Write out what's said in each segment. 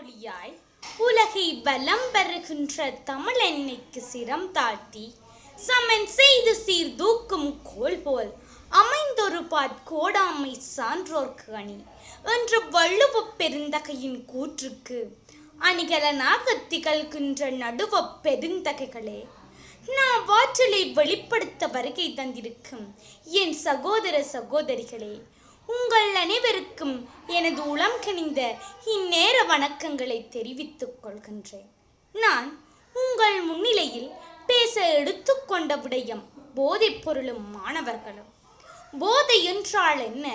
மொழியாய் உலகை வலம் பெறுகின்ற தமிழ் எண்ணெய்க்கு சிரம் தாழ்த்தி சமன் செய்து சீர் தூக்கும் கோல் போல் அமைந்தொரு கோடாமை சான்றோர்க்கு அணி என்ற வள்ளுவ பெருந்தகையின் கூற்றுக்கு அணிகலனாக திகழ்கின்ற நடுவ பெருந்தகைகளே நான் வாற்றலை வெளிப்படுத்த வருகை தந்திருக்கும் என் சகோதர சகோதரிகளே உங்கள் அனைவருக்கும் எனது உளம் கனிந்த இந்நேர வணக்கங்களை தெரிவித்துக் கொள்கின்றேன். நான் உங்கள் முன்னிலையில் பேச எடுத்துக்கொண்ட விடயம் போதைப் பொருளும் மாணவர்களும். போதை என்றால் என்ன?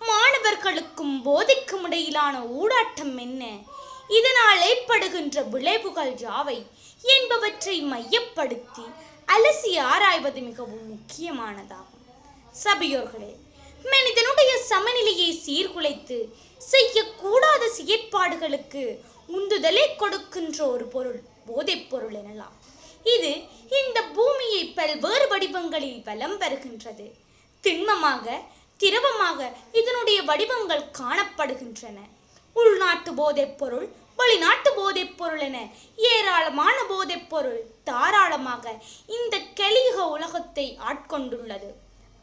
மாணவர்களுக்கும் போதைக்கும் இடையிலான ஊடாட்டம் என்ன? இதனால் ஏற்படுகின்ற விளைவுகள் யாவை என்பவற்றை மையப்படுத்தி அலசி ஆராய்வது மிகவும் முக்கியமானதாகும். சபையோர்களே மனிதனுடைய சமநிலையை சீர்குலைத்து செய்யக்கூடாத செயற்பாடுகளுக்கு உந்துதலை கொடுக்கின்ற ஒரு பொருள் போதைப் பொருள் எனலாம். இது இந்த பூமியை பல்வேறு வடிவங்களில் வலம் வருகின்றது. திண்மமாக திரவமாக இதனுடைய வடிவங்கள் காணப்படுகின்றன. உள்நாட்டு போதைப் பொருள் வெளிநாட்டு போதைப் பொருள் என ஏராளமான போதைப் பொருள் தாராளமாக இந்த கலியுக உலகத்தை ஆட்கொண்டுள்ளது.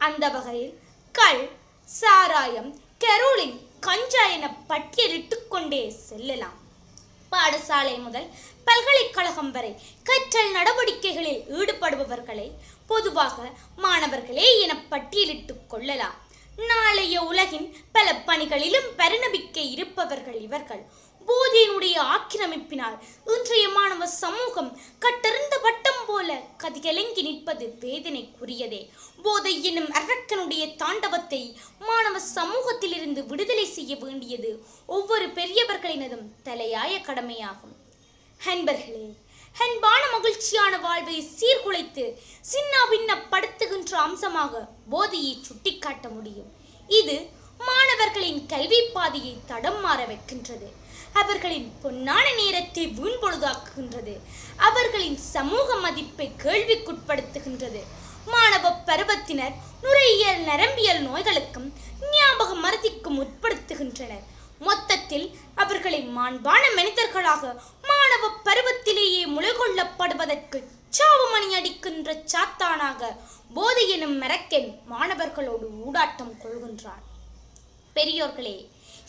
அந்த வகையில் கள் சாராயம் கெரோலின் கஞ்சா என பட்டியலிட்டுக் கொண்டே செல்லலாம். பாடசாலை முதல் பல்கலைக்கழகம் வரை கற்றல் நடவடிக்கைகளில் ஈடுபடுபவர்களை பொதுவாக மாணவர்களே என பட்டியலிட்டுக் கொள்ளலாம். நாளைய உலகின் பல பணிகளிலும் பரிணமிக்க இருப்பவர்கள் இவர்கள். போதையினுடைய ஆக்கிரமிப்பினால் இன்றைய மாணவ சமூகம் கட்டறிந்த கதிகலங்கி நிற்பது வேதனைக்குரியதே. போதை என்னும் அரக்கனுடைய தாண்டவத்தை மாணவ சமூகத்திலிருந்து விடுதலை செய்ய வேண்டியது ஒவ்வொரு பெரியவர்களினதும் தலையாய கடமையாகும். அன்பர்களே அன்பான மகிழ்ச்சியான வாழ்வை சீர்குலைத்து சின்ன பின்னப்படுத்துகின்ற அம்சமாக போதையை சுட்டிக்காட்ட முடியும். இது மாணவர்களின் கல்வி பாதையை தடம் மாற வைக்கின்றது. அவர்களின் பொன்னான நேரத்தை வீண்பொழுதாக்குகின்றது. அவர்களின் சமூக மதிப்பை கேள்விக்குட்படுத்துகின்றது. மாணவ பருவத்தினர் நுரையியல் நரம்பியல் நோய்களுக்கும் ஞாபக மருதிக்கும் உட்படுத்துகின்றனர். மொத்தத்தில் அவர்களை மாண்பான மனிதர்களாக மாணவ பருவத்திலேயே முளைகொள்ளப்படுவதற்கு சாவுமணி அடிக்கின்ற சாத்தானாக போதை எனும் மரக்கென் மாணவர்களோடு ஊடாட்டம் கொள்கின்றார் பெரியோர்களே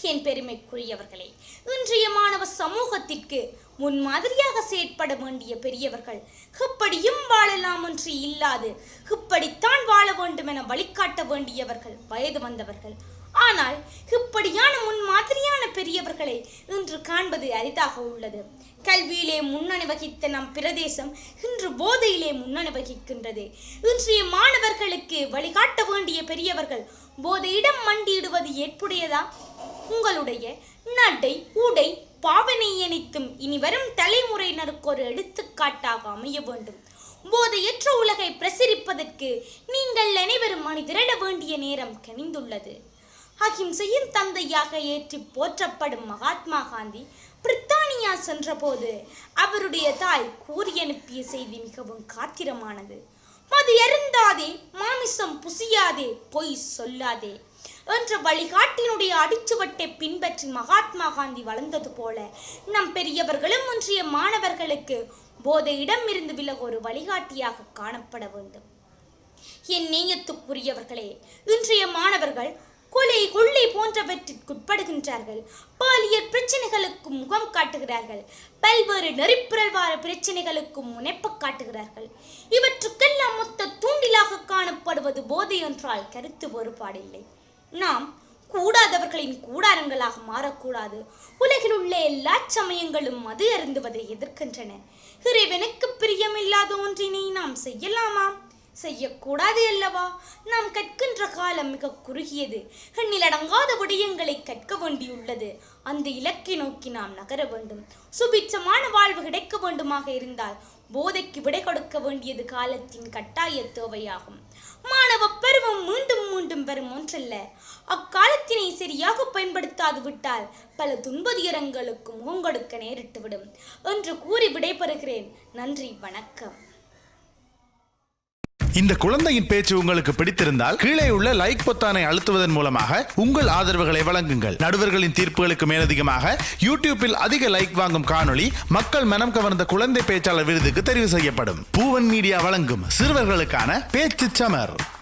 என் பெருமைக்குரியவர்களே இன்றைய மாணவ சமூகத்திற்கு முன்மாதிரியாக செயற்பட வேண்டிய பெரியவர்கள் இப்படியும் வாழலாம் என்று இல்லாது இப்படித்தான் வாழ வேண்டும் என வழிகாட்ட வேண்டியவர்கள் வயது வந்தவர்கள். ஆனால் இப்படியான முன்மாதிரியான பெரியவர்களை இன்று காண்பது அரிதாக உள்ளது. கல்வியிலே முன்னணி வகித்த நம் பிரதேசம் இன்று போதையிலே முன்னணி வகிக்கின்றது. இன்றைய மாணவர்களுக்கு வழிகாட்ட வேண்டிய பெரியவர்கள் போதையிடம் மண்டியிடுவது ஏற்புடையதா? உங்களுடைய நடை உடை பாவனை அனைத்தும் இனி வரும் தலைமுறையினருக்கு ஒரு எடுத்துக்காட்டாக அமைய வேண்டும். போதையற்ற உலகை பிரசரிப்பதற்கு நீங்கள் அனைவரும் அணிதிரட வேண்டிய நேரம் கனிந்துள்ளது. அகிம்சையின் தந்தையாக ஏற்றி போற்றப்படும் மகாத்மா காந்தி பிரித்தானியா சென்றபோது அவருடைய தாய் கூறி அனுப்பிய செய்தி மிகவும் காத்திரமானது. மது அருந்தாதே மாமிசம் புசியாதே பொய் சொல்லாதே என்ற வழிகாட்டினுடைய அடிச்சுவட்டை பின்பற்றி மகாத்மா காந்தி வளர்ந்தது போல நம் பெரியவர்களும் ஒன்றிய மாணவர்களுக்கு போதையிடம் இருந்து விலக ஒரு வழிகாட்டியாக காணப்பட வேண்டும். என் நேயத்துக்குரியவர்களே இன்றைய மாணவர்கள் கொலை கொள்ளை போன்றவற்றிற்குட்படுகின்றார்கள். பாலியல் பிரச்சனைகளுக்கு முகம் காட்டுகிறார்கள். பல்வேறு நெறிப்பிரல்வார பிரச்சனைகளுக்கும் முனைப்பு காட்டுகிறார்கள். இவற்றுக்கெல்லாம் மொத்த தூண்டிலாக காணப்படுவது போதை என்றால் கருத்து வேறுபாடில்லை. நாம் கூடாதவர்களின் கூடாரங்களாக மாறக்கூடாது. உலகில் உள்ள எல்லா சமயங்களும் மது அருந்துவதை எதிர்க்கின்றன. இறைவனுக்கு பிரியமில்லாத ஒன்றினை நாம் செய்யலாமா? செய்யக்கூடாது அல்லவா? நாம் கற்கின்ற காலம் மிக குறுகியது. எண்ணிலடங்காத விடயங்களை கற்க வேண்டியுள்ளது. அந்த இலக்கை நோக்கி நாம் நகர வேண்டும். சுபிட்சமான வாழ்வு கிடைக்க வேண்டுமாக இருந்தால் போதைக்கு விடை கொடுக்க வேண்டியது காலத்தின் கட்டாய தேவையாகும். மாணவ பருவம் மீண்டும் மீண்டும் வரும் ஒன்றல்ல. அக்காலத்தினை சரியாக பயன்படுத்தாது விட்டால் பல துன்பதுயரங்களுக்கு முகங்கொடுக்க நேரிட்டுவிடும் என்று கூறி விடைபெறுகிறேன். நன்றி வணக்கம். இந்த குழந்தையின் பேச்சு உங்களுக்கு பிடித்திருந்தால் கீழே உள்ள லைக் பொத்தானை அழுத்துவதன் மூலமாக உங்கள் ஆதரவுகளை வழங்குங்கள். நடுவர்களின் தீர்ப்புகளுக்கு மேலதிகமாக யூடியூப்பில் அதிக லைக் வாங்கும் காணொளி மக்கள் மனம் கவர்ந்த குழந்தை பேச்சாளர் விருதுக்கு தெரிவு செய்யப்படும். பூவன் மீடியா வழங்கும் சிறுவர்களுக்கான பேச்சு சமர்.